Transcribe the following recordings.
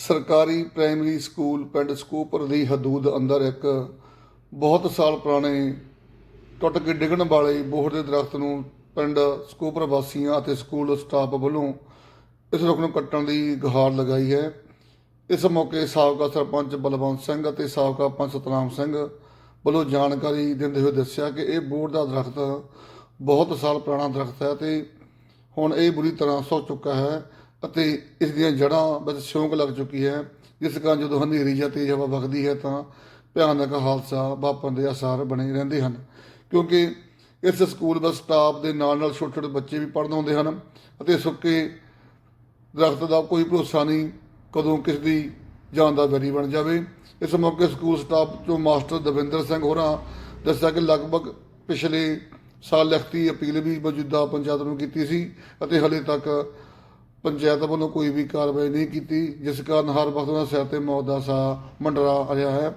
ਸਰਕਾਰੀ primary school ਪਿੰਡ ਸਕੂਪਰ ਦੀ ਹਦੂਦ ਅੰਦਰ ਇੱਕ ਬਹੁਤ ਸਾਲ ਪੁਰਾਣੇ ਟੁੱਟ ਕੇ ਡਿੱਗਣ ਵਾਲੇ ਬੋਹੜ ਦੇ ਦਰਖਤ ਨੂੰ ਪਿੰਡ ਸਕੂਪਰ ਵਾਸੀਆਂ ਅਤੇ ਸਕੂਲ ਸਟਾਫ ਵੱਲੋਂ ਇਸ ਰੁੱਖ ਨੂੰ ਕੱਟਣ ਦੀ ਗੁਹਾਰ ਲਗਾਈ ਹੈ। ਇਸ ਮੌਕੇ ਸਾਬਕਾ ਸਰਪੰਚ ਬਲਵੰਤ ਸਿੰਘ ਅਤੇ ਸਾਬਕਾ ਪੰਚ ਸਤਨਾਮ ਸਿੰਘ ਵੱਲੋਂ ਜਾਣਕਾਰੀ ਦਿੰਦੇ ਹੋਏ ਦੱਸਿਆ ਕਿ ਇਹ ਬੋਹੜ ਦਾ ਦਰਖਤ ਬਹੁਤ ਸਾਲ ਪੁਰਾਣਾ ਦਰਖਤ ਹੈ ਤੇ ਹੁਣ ਇਹ ਬੁਰੀ ਤਰ੍ਹਾਂ ਸੁੱਕ ਚੁੱਕਾ ਹੈ। ਅਤੇ ਇਸ ਦੀਆਂ ਜੜ੍ਹਾਂ ਵਿੱਚ ਸ਼ੌਂਕ ਲੱਗ ਚੁੱਕੀ ਹੈ। ਜਿਸ ਕਾਰਨ ਜਦੋਂ ਹਨੇਰੀ ਜਾਂ ਤੇਜ਼ ਹਵਾ ਵਗਦੀ ਹੈ ਤਾਂ ਭਿਆਨਕ ਹਾਦਸਾ ਵਾਪਰਨ ਦੇ ਆਸਾਰ ਬਣੇ ਰਹਿੰਦੇ ਹਨ। ਕਿਉਂਕਿ ਇਸ ਸਕੂਲ ਬੱਸ ਸਟਾਫ ਦੇ ਨਾਲ ਨਾਲ ਛੋਟੇ ਛੋਟੇ ਬੱਚੇ ਵੀ ਪੜ੍ਹਨ ਆਉਂਦੇ ਹਨ ਅਤੇ ਸੁੱਕੇ ਦਰਖਤ ਦਾ ਕੋਈ ਭਰੋਸਾ ਨਹੀਂ ਕਦੋਂ ਕਿਸ ਦੀ ਜਾਨ ਦਾ ਵੈਰੀ ਬਣ ਜਾਵੇ। ਇਸ ਮੌਕੇ ਸਕੂਲ ਸਟਾਫ ਤੋਂ ਮਾਸਟਰ ਦਵਿੰਦਰ ਸਿੰਘ ਹੋਰਾਂ ਦੱਸਿਆ ਕਿ ਲਗਭਗ ਪਿਛਲੇ ਸਾਲ ਲਿਖਤੀ ਅਪੀਲ ਵੀ ਮੌਜੂਦਾ ਪੰਚਾਇਤ ਨੂੰ ਕੀਤੀ ਸੀ ਅਤੇ ਹਲੇ ਤੱਕ ਪੰਚਾਇਤ ਵੱਲੋਂ ਕੋਈ ਵੀ ਕਾਰਵਾਈ ਨਹੀਂ ਕੀਤੀ, ਜਿਸ ਕਾਰਨ ਹਰ ਵਕਤ ਉਹਨਾਂ ਸਿਰ ਤੇ ਮੌਤ ਦਾ ਸਾਹ ਮੰਡਰਾ ਰਿਹਾ ਹੈ।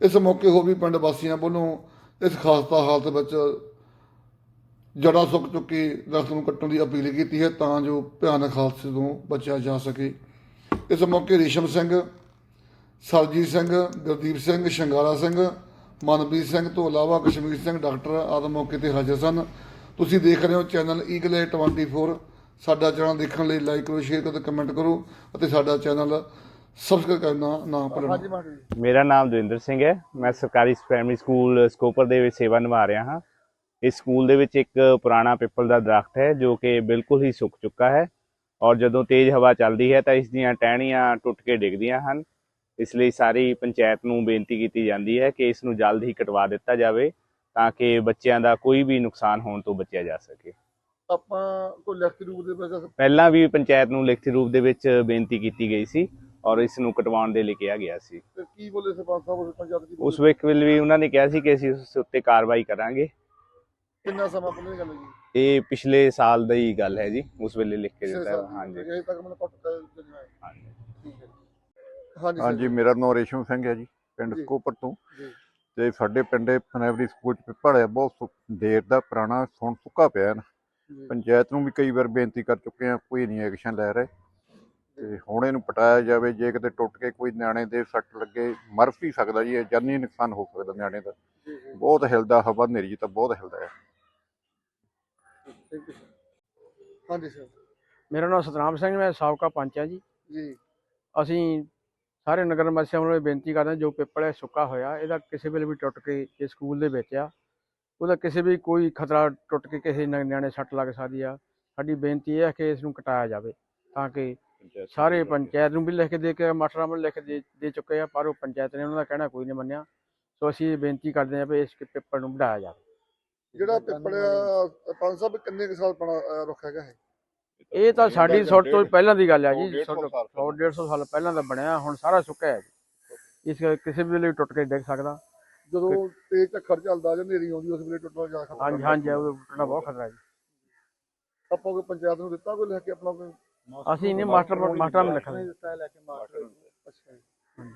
ਇਸ ਮੌਕੇ ਹੋ ਵੀ ਪਿੰਡ ਵਾਸੀਆਂ ਵੱਲੋਂ ਇਸ ਖਾਸਤਾ ਹਾਲਤ ਵਿੱਚ ਜੜ੍ਹਾਂ ਸੁੱਕ ਚੁੱਕੇ, ਦਰਖਤ ਨੂੰ ਕੱਟਣ ਦੀ ਅਪੀਲ ਕੀਤੀ ਹੈ ਤਾਂ ਜੋ ਭਿਆਨਕ ਹਾਦਸੇ ਤੋਂ ਬਚਿਆ ਜਾ ਸਕੇ। ਇਸ ਮੌਕੇ ਰੇਸ਼ਮ ਸਿੰਘ, ਸਰਜੀਤ ਸਿੰਘ, ਗੁਰਦੀਪ ਸਿੰਘ, ਸ਼ੰਗਾਰਾ ਸਿੰਘ, ਮਨਪ੍ਰੀਤ ਸਿੰਘ ਤੋਂ ਇਲਾਵਾ ਕਸ਼ਮੀਰ ਸਿੰਘ ਡਾਕਟਰ ਆਦਿ ਮੌਕੇ ਤੇ ਹਾਜ਼ਰ ਸਨ। ਤੁਸੀਂ ਦੇਖ ਰਹੇ ਹੋ ਚੈਨਲ ਈਗਲੇ 24 ਸਾਡਾ ਚੈਨਲ ਦੇਖਣ ਲਈ ਲਾਈਕ ਕਰੋ ਸ਼ੇਅਰ ਕਰੋ ਤੇ ਕਮੈਂਟ ਕਰੋ ਅਤੇ ਸਾਡਾ ਚੈਨਲ ਸਬਸਕ੍ਰਾਈਬ ਕਰਨਾ ਨਾ ਭੁੱਲਣਾ। ਮੇਰਾ ਨਾਮ ਦਵਿੰਦਰ ਸਿੰਘ ਹੈ। ਮੈਂ ਸਰਕਾਰੀ ਪ੍ਰਾਇਮਰੀ ਸਕੂਲ ਸਕੋਪਰ ਦੇ ਵਿੱਚ ਸੇਵਾ ਨਿਭਾ ਰਿਹਾ ਹਾਂ। ਇਸ ਸਕੂਲ ਦੇ ਵਿੱਚ ਇੱਕ ਪੁਰਾਣਾ ਪਿੱਪਲ ਦਾ ਦਰਖਤ ਹੈ ਜੋ ਕਿ ਬਿਲਕੁਲ ਹੀ ਸੁੱਕ ਚੁੱਕਾ ਹੈ। ਔਰ ਜਦੋਂ ਤੇਜ਼ ਹਵਾ ਚੱਲਦੀ ਹੈ ਤਾਂ ਇਸ ਦੀਆਂ ਟਹਿਣੀਆਂ ਟੁੱਟ ਕੇ ਡਿੱਗਦੀਆਂ ਹਨ। ਇਸ ਲਈ ਸਾਰੀ ਪੰਚਾਇਤ ਨੂੰ ਬੇਨਤੀ ਕੀਤੀ ਜਾਂਦੀ ਹੈ ਕਿ ਇਸ ਨੂੰ ਜਲਦ ਹੀ ਕਟਵਾ ਦਿੱਤਾ ਜਾਵੇ ਤਾਂ ਕਿ ਬੱਚਿਆਂ ਦਾ ਕੋਈ ਵੀ ਨੁਕਸਾਨ ਹੋਣ ਤੋਂ ਬਚਿਆ ਜਾ ਸਕੇ। ਆਪਾਂ ਕੋਈ ਲਿਖਤੀ ਰੂਪ ਦੇ ਵਿੱਚ ਪਹਿਲਾਂ ਵੀ ਪੰਚਾਇਤ ਨੂੰ ਲਿਖਤੀ ਰੂਪ ਦੇ ਵਿੱਚ ਬੇਨਤੀ ਕੀਤੀ ਗਈ ਸੀ ਔਰ ਇਸ ਨੂੰ ਕਟਵਾਉਣ ਦੇ ਲਈ ਕਿਹਾ ਗਿਆ ਸੀ। ਕੀ ਬੋਲੇ ਸਰਪੰਚ ਸਾਹਿਬ ਉਸ ਪੰਚਾਇਤ ਦੀ ਉਸ ਵੇਲੇ ਵੇਲੇ ਵੀ ਉਹਨਾਂ ਨੇ ਕਿਹਾ ਸੀ ਕਿ ਅਸੀਂ ਉਸ ਉੱਤੇ ਕਾਰਵਾਈ ਕਰਾਂਗੇ। ਕਿੰਨਾ ਸਮਾਂ ਪਹਿਲਾਂ ਦੀ ਗੱਲ ਹੈ ਜੀ? ਇਹ ਪਿਛਲੇ ਸਾਲ ਦਾ ਹੀ ਗੱਲ ਹੈ ਜੀ ਉਸ ਵੇਲੇ ਲਿਖ ਕੇ ਦਿੱਤਾ। ਸਾਲ। ਹਾਂਜੀ। ਅਜੇ ਤੱਕ ਮੈਨੂੰ ਕੱਟ ਦੇਣਾ ਹੈ ਹਾਂਜੀ। ਠੀਕ ਹੈ ਹਾਂਜੀ ਹਾਂਜੀ ਮੇਰਾ ਨਾਮ ਰੇਸ਼ਮ ਸਿੰਘ ਹੈ ਜੀ ਪਿੰਡ ਜੀ। ਸਕੋਪਰ ਤੋਂ। ਜੀ। ਤੇ ਸਾਡੇ ਪਿੰਡੇ ਪ੍ਰਾਇਮਰੀ ਸਕੂਲ ਚ ਪਿੱਪਲ ਹੈ ਬਹੁਤ ਸੁ- ਦੇਰ ਦਾ ਪੁਰਾਣਾ ਸੁਣ ਸੁੱਕਾ ਪਿਆ ਹੈ ਨਾ। ਪੰਚਾਇਤ ਨੂੰ ਵੀ ਕਈ ਵਾਰ ਬੇਨਤੀ ਕਰ ਚੁੱਕੇ ਆ ਕੋਈ ਨਹੀਂ ਐਕਸ਼ਨ ਲੈ ਰਹੇ। ਤੇ ਹੁਣ ਇਹਨੂੰ ਪਟਾਇਆ ਜਾਵੇ ਜੇ ਕਿਤੇ ਟੁੱਟ ਕੇ ਕੋਈ ਨਿਆਣੇ ਦੇ ਸੱਟ ਲੱਗੇ ਮਰ ਵੀ ਸਕਦਾ ਜੀ ਇਹ ਜਾਨੀ ਨੁਕਸਾਨ ਹੋ ਸਕਦਾ ਨਿਆਣੇ ਦਾ। ਬਹੁਤ ਹਿਲਦਾ ਹਵਾ ਹਨੇਰੀ 'ਚ ਤਾਂ ਬਹੁਤ ਹਿਲਦਾ ਹੈ. ਹਾਂਜੀ ਸਰ ਮੇਰਾ ਨਾਮ ਸਤਨਾਮ ਸਿੰਘ ਮੈਂ ਸਾਬਕਾ ਪੰਚ ਹਾਂ ਜੀ। ਜੀ। ਅਸੀਂ ਸਾਰੇ ਨਗਰ ਵਾਸੀਆਂ ਇਹ ਬੇਨਤੀ ਕਰਦੇ ਹਾਂ ਜੋ ਪਿੱਪਲ ਹੈ ਸੁੱਕਾ ਹੋਇਆ ਇਹਦਾ ਕਿਸੇ ਵੇਲੇ ਵੀ ਟੁੱਟ ਕੇ ਇਹ ਸਕੂਲ ਦੇ ਵਿੱਚ ਆ। ਉਹਦਾ ਕਿਸੇ ਵੀ ਕੋਈ ਖਤਰਾ ਟੁੱਟ ਕੇ ਕਿਸੇ ਨਿਆਣੇ ਸੱਟ ਲੱਗ ਸਕਦੀ ਆ। ਸਾਡੀ ਬੇਨਤੀ ਇਹ ਹੈ ਕਿ ਇਸ ਨੂੰ ਕਟਾਇਆ ਜਾਵੇ ਤਾਂ ਕਿ ਸਾਰੇ ਪੰਚਾਇਤ ਨੂੰ ਵੀ ਲਿਖ ਕੇ ਦੇ ਕੇ ਮਾਸਟਰਾਂ ਨੂੰ ਲਿਖ ਕੇ ਦੇ ਦੇ ਚੁੱਕੇ ਆ ਪਰ ਉਹ ਪੰਚਾਇਤ ਨੇ ਉਹਨਾਂ ਦਾ ਕਹਿਣਾ ਕੋਈ ਨਹੀਂ ਮੰਨਿਆ। ਸੋ ਅਸੀਂ ਬੇਨਤੀ ਕਰਦੇ ਹਾਂ ਵੀ ਇਸ ਪਿੱਪਲ ਨੂੰ ਵਧਾਇਆ ਜਾਵੇ। ਜਿਹੜਾ ਪਿੱਪਲ ਆ, ਪੰਜ ਸਾਹਿਬ ਕਿੰਨੇ ਕੁ ਸਾਲ ਰੁੱਖ ਹੈਗਾ ਇਹ? ਇਹ ਤਾਂ ਸਾਡੀ ਸੌ ਤੋਂ ਪਹਿਲਾਂ ਦੀ ਗੱਲ ਹੈ ਸੌ, ਜੀ ਡੇਢ ਸੌ 100 ਸਾਲ 150 ਸਾਲ ਪਹਿਲਾਂ ਦਾ ਬਣਿਆ ਹੁਣ ਸਾਰਾ ਸੁੱਕਾ ਹੈ ਜੀ। ਇਸ ਕਿਸੇ ਵੀ ਵੀ ਟੁੱਟ ਕੇ ਡਿੱਗ ਸਕਦਾ। ਜਦੋਂ ਤੇਜ਼ ਝੱਖੜ ਚੱਲਦਾ ਜਾਂ ਹਨੇਰੀ ਆਉਂਦੀ ਉਸ ਵੇਲੇ ਟੁੱਟਣਾ ਜਾ ਖਤਰਾ ਹਾਂਜੀ ਹਾਂਜੀ ਉਹ ਟੁੱਟਣਾ ਬਹੁਤ ਖਤਰਾ ਜੀ। ਆਪਾਂ ਕੋਈ ਪੰਚਾਇਤ ਨੂੰ ਦਿੱਤਾ ਕੋਈ ਲਿਖ ਕੇ ਆਪਣਾ ਕੋਈ? ਅਸੀਂ ਨਹੀਂ ਮਾਸਟਰ ਮਾਸਟਰਾਂ ਨੂੰ ਲਿਖਣਾ। ਦਿੱਤਾ ਲੈ ਕੇ ਮਾਸਟਰ ਅੱਛਾ ਜੀ।